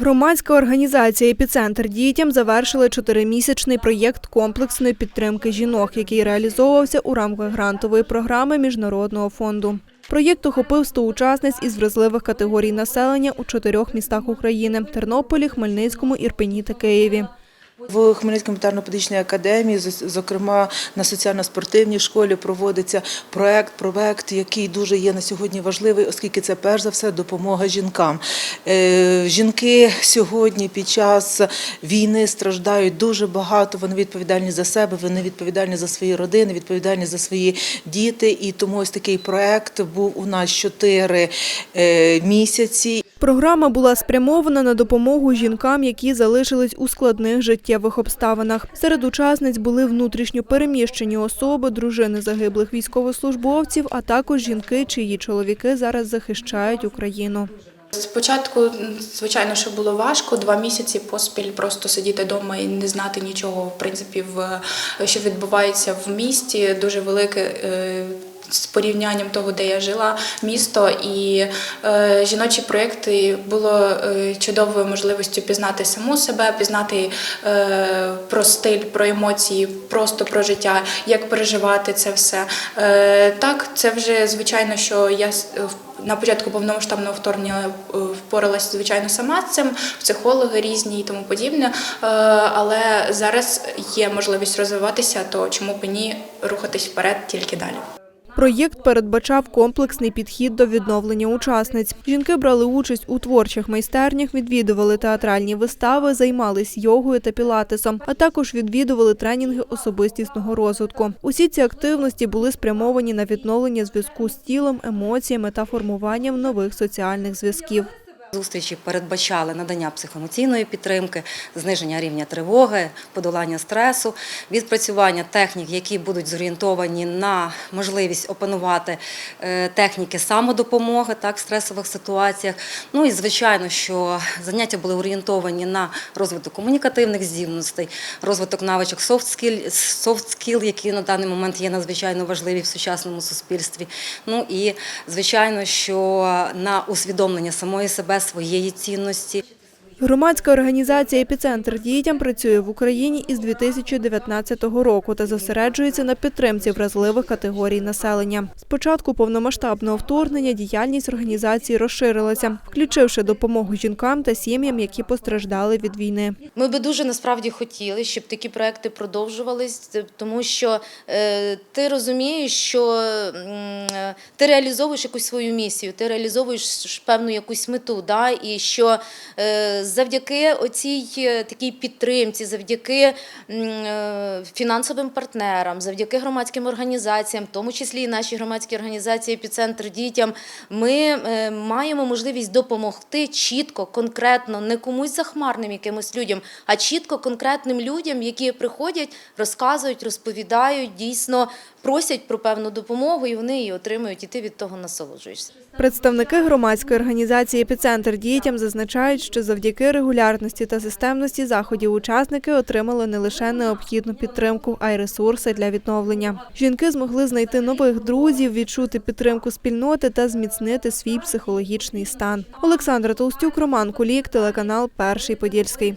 Громадська організація «Епіцентр дітям» завершила чотиримісячний проєкт комплексної підтримки жінок, який реалізовувався у рамках грантової програми Міжнародного фонду. Проєкт охопив 100 учасниць із вразливих категорій населення у чотирьох містах України – Тернополі, Хмельницькому, Ірпені та Києві. В Хмельницькій метарно-педагогічній академії, зокрема на соціально-спортивній школі, проводиться проект, проект, який дуже є на сьогодні важливий, оскільки це перш за все допомога жінкам. Е, Жінки сьогодні під час війни страждають дуже багато. Вони відповідальні за себе, вони відповідальні за свої родини, відповідальні за свої діти. І тому ось такий проект був у нас чотири е, місяці. Програма була спрямована на допомогу жінкам, які залишились у складних життєвих обставинах. Серед учасниць були внутрішньо переміщені особи, дружини загиблих військовослужбовців, а також жінки, чиї чоловіки зараз захищають Україну. Спочатку, звичайно, що було важко два місяці поспіль просто сидіти вдома і не знати нічого, в принципі, в що відбувається в місті. Дуже велике. З порівнянням того, де я жила, місто і е, жіночі проєкти було е, чудовою можливістю пізнати саму себе, пізнати е, про стиль, про емоції, просто про життя, як переживати це все. Е, так, це вже звичайно, що я на початку повномасштабного вторгнення е, впоралася звичайно сама з цим, психологи різні і тому подібне. Е, Але зараз є можливість розвиватися, то чому б ні рухатись вперед тільки далі. Проєкт передбачав комплексний підхід до відновлення учасниць. Жінки брали участь у творчих майстернях, відвідували театральні вистави, займались йогою та пілатесом, а також відвідували тренінги особистісного розвитку. Усі ці активності були спрямовані на відновлення зв'язку з тілом, емоціями та формуванням нових соціальних зв'язків. Зустрічі передбачали надання психоемоційної підтримки, зниження рівня тривоги, подолання стресу, відпрацювання технік, які будуть зорієнтовані на можливість опанувати е, техніки самодопомоги так, в стресових ситуаціях. Ну і звичайно, що заняття були орієнтовані на розвиток комунікативних здібностей, розвиток навичок skill, які на даний момент є надзвичайно важливі в сучасному суспільстві. Ну і звичайно, що на усвідомлення самої себе, своєї цінності. Громадська організація «Епіцентр дітям» працює в Україні із 2019 року та зосереджується на підтримці вразливих категорій населення. З початку повномасштабного вторгнення діяльність організації розширилася, включивши допомогу жінкам та сім'ям, які постраждали від війни. Ми би дуже насправді хотіли, щоб такі проекти продовжувались, тому що е, ти розумієш, що е, ти реалізовуєш якусь свою місію, ти реалізовуєш певну якусь мету, да? і що е, завдяки оцій е, такій підтримці, завдяки е, фінансовим партнерам, завдяки громадським організаціям, в тому числі і нашій громадській організації «Епіцентр дітям», ми е, маємо можливість допомогти чітко, конкретно, не комусь захмарним якимось людям, а чітко конкретним людям, які приходять, розказують, розповідають, дійсно просять про певну допомогу, і вони її отримують, і ти від того насолоджуєшся. Представники громадської організації «Епіцентр дітям» зазначають, що завдяки регулярності та системності заходів учасники отримали не лише необхідну підтримку, а й ресурси для відновлення. Жінки змогли знайти нових друзів, відчути підтримку спільноти та зміцнити свій психологічний стан. Олександра Толстюк, Роман Кулік, телеканал Перший Подільський.